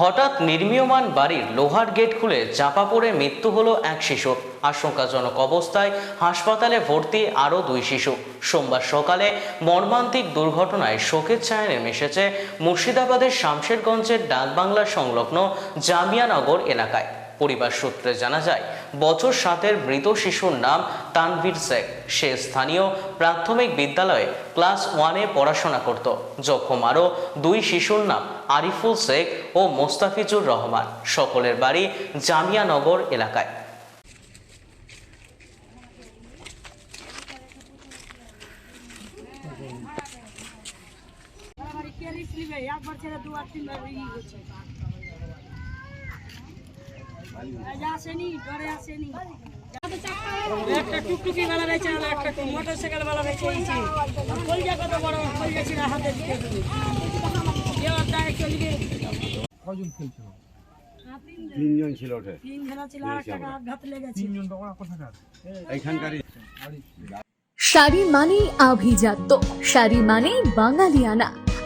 হঠাৎ নির্মীয়মান বাড়ির লোহার গেট খুলে চাপা পড়ে মৃত্যু হলো এক শিশু। আশঙ্কাজনক অবস্থায় হাসপাতালে ভর্তি আরও দুই শিশু। সোমবার সকালে মর্মান্তিক দুর্ঘটনায় শোকের ছায়া নেমে এসেছে মুর্শিদাবাদের শামশেরগঞ্জের ডাকবাংলা সংলগ্ন জামিয়ানগর এলাকায়। পরিবার সূত্রে জানা যায় বছর সাতের মৃত শিশুর নাম তানভীর শেখ। সে স্থানীয় প্রাথমিক বিদ্যালয়ে ক্লাস ওয়ানে পড়াশোনা করত। জখম আরও দুই শিশুর নাম আরিফুল শেখ ও মোস্তাফিজুর রহমান। সকলের বাড়ি জামিয়ানগর এলাকায়। একবার ছেড়ে হচ্ছে আজ আসেনি ডরে আসেনি একটা টুকটুকি বেলা রয়েছে আর একটা মোটর সাইকেল বেলা রয়েছে কলজা কত বড় কলজা ছিল হাতে কজন খেলছিল? তিনজন ছিল ওঠে। শাড়ি মানেই আভিজাত্য শাড়ি মানেই বাঙালিয়ানা।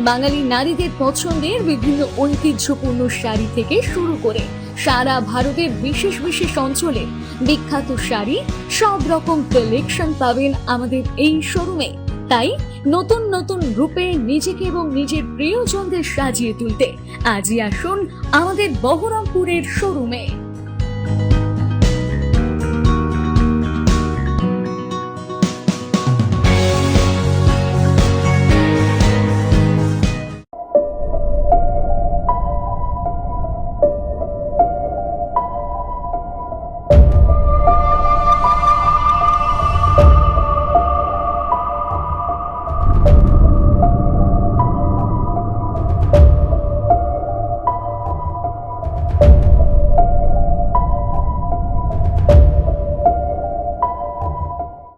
বাঙালি নারীদের পছন্দের বিভিন্ন ঐতিহ্যপূর্ণ শাড়ি থেকে শুরু করে সারা ভারতের বিশেষ বিশেষ অঞ্চলে বিখ্যাত শাড়ি সব রকম কালেকশন পাবেন আমাদের এই শোরুমে তাই নতুন নতুন রূপে নিজেকে এবং নিজের প্রিয়জনদের সাজিয়ে তুলতে আজই আসুন আমাদের বহরমপুরের শোরুমে